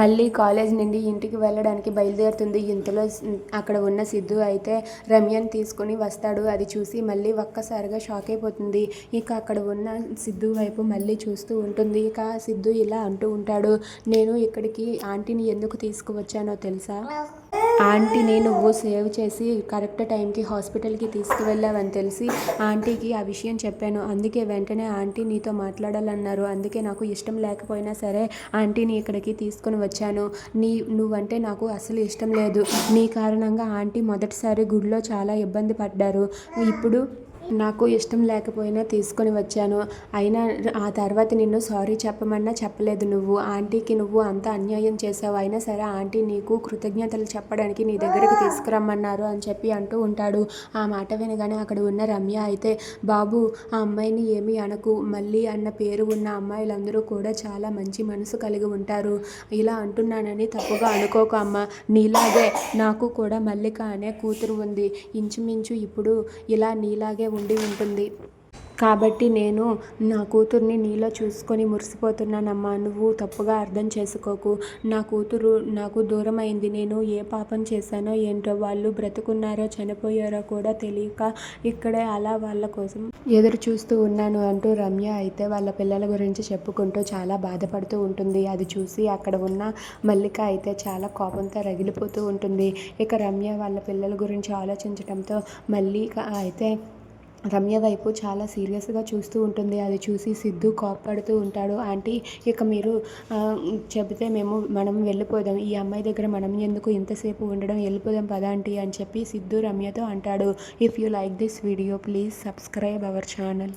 మళ్ళీ కాలేజ్ నుండి ఇంటికి వెళ్ళడానికి బయలుదేరుతుంది. ఇంతలో అక్కడ ఉన్న సిద్ధు అయితే రమ్యని తీసుకుని వస్తాడు. అది చూసి మళ్ళీ ఒక్కసారిగా షాక్ అయిపోతుంది. ఇక అక్కడ ఉన్న సిద్ధు వైపు మళ్ళీ చూస్తూ ఉంటుంది. ఇక సిద్ధు ఇలా అంటూ ఉంటాడు నేను ఇక్కడికి ఆంటీని ఎందుకు తీసుకువచ్చానో తెలుసా? ఆంటీని నువ్వు సేవ్ చేసి కరెక్ట్ టైంకి హాస్పిటల్కి తీసుకువెళ్ళావని తెలిసి ఆంటీకి ఆ విషయం చెప్పాను. అందుకే వెంటనే ఆంటీ నీతో మాట్లాడాలన్నారు. అందుకే నాకు ఇష్టం లేకపోయినా సరే ఆంటీని ఇక్కడికి తీసుకొని వచ్చాను. నీ నువ్వంటే నాకు అసలు ఇష్టం లేదు. నీ కారణంగా ఆంటీ మొదటిసారి గుడిలో చాలా ఇబ్బంది పడ్డారు. ఇప్పుడు నాకు ఇష్టం లేకపోయినా తీసుకొని వచ్చాను. అయినా ఆ తర్వాత నిన్ను సారీ చెప్పమన్నా చెప్పలేదు నువ్వు. ఆంటీకి నువ్వు అంత అన్యాయం చేసావు అయినా సరే ఆంటీ నీకు కృతజ్ఞతలు చెప్పడానికి నీ దగ్గరికి తీసుకురమ్మన్నారు అని చెప్పి అంటూ ఉంటాడు. ఆ మాట వినగానే అక్కడ ఉన్న రమ్య అయితే బాబు ఆ అమ్మాయిని ఏమీ అనకు. మళ్ళీ అన్న పేరు ఉన్న అమ్మాయిలందరూ కూడా చాలా మంచి మనసు కలిగి ఉంటారు. ఇలా అంటున్నానని తప్పుగా అనుకోకు అమ్మ. నీలాగే నాకు కూడా మల్లిక అనే కూతురు ఉంది. ఇంచుమించు ఇప్పుడు ఇలా నీలాగే ఉండి ఉంటుంది. కాబట్టి నేను నా కూతుర్ని నీలో చూసుకొని మురిసిపోతున్నానమ్మా. నువ్వు తప్పుగా అర్థం చేసుకోకు. నా కూతురు నాకు దూరం అయింది నేను ఏ పాపం చేశానో ఏంటో వాళ్ళు బ్రతుకున్నారో చనిపోయారో కూడా తెలియక ఇక్కడే అలా వాళ్ళ కోసం ఎదురు చూస్తూ ఉన్నాను అంటూ రమ్య అయితే వాళ్ళ పిల్లల గురించి చెప్పుకుంటూ చాలా బాధపడుతూ ఉంటుంది. అది చూసి అక్కడ ఉన్న మల్లిక అయితే చాలా కోపంతో రగిలిపోతూ ఉంటుంది. ఇక రమ్య వాళ్ళ పిల్లల గురించి ఆలోచించడంతో మల్లిక అయితే రమ్య వైపు చాలా సీరియస్గా చూస్తూ ఉంటుంది. అది చూసి సిద్ధు కోప్పడుతూ ఉంటాడు. ఆంటీ ఇక మీరు చెబితే మేము మనం వెళ్ళిపోదాం. ఈ అమ్మాయి దగ్గర మనం ఎందుకు ఇంతసేపు ఉండడం? వెళ్ళిపోదాం పదా ఆంటీ అని చెప్పి సిద్ధు రమ్యతో అంటాడు. If you like this video please subscribe our channel.